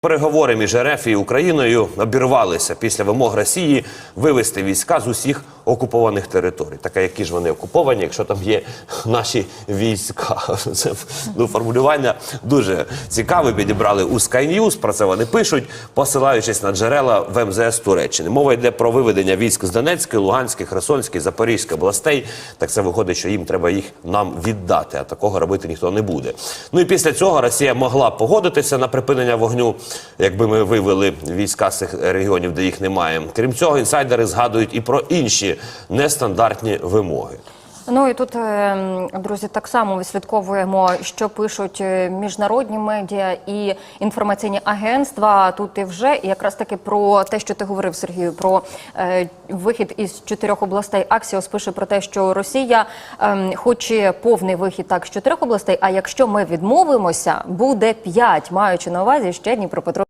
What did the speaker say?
Переговори між РФ і Україною обірвалися після вимог Росії вивести війська з усіх окупованих територій. Таке, які ж вони окуповані, якщо там є наші війська. Це ну, формулювання дуже цікаве. Підібрали у Sky News, Про це вони пишуть, посилаючись на джерела в МЗС Туреччини. Мова йде про виведення військ з Донецької, Луганської, Херсонської, Запорізької областей. Так це виходить, що їм треба їх нам віддати. А такого робити ніхто не буде. Ну і після цього Росія могла погодитися на припинення вогню, якби ми вивели війська з цих регіонів, де їх немає. Крім цього, інсайдери згадують і про інші нестандартні вимоги. Ну і тут, е, друзі, так само вислідковуємо, що пишуть е, міжнародні медіа і інформаційні агентства. Тут і вже і якраз таки про те, що ти говорив, Сергію, про е, вихід із чотирьох областей. Аксіос пише про те, що Росія е, хоче повний вихід так з чотирьох областей. А якщо ми відмовимося, буде п'ять, маючи на увазі ще Дніпропетровську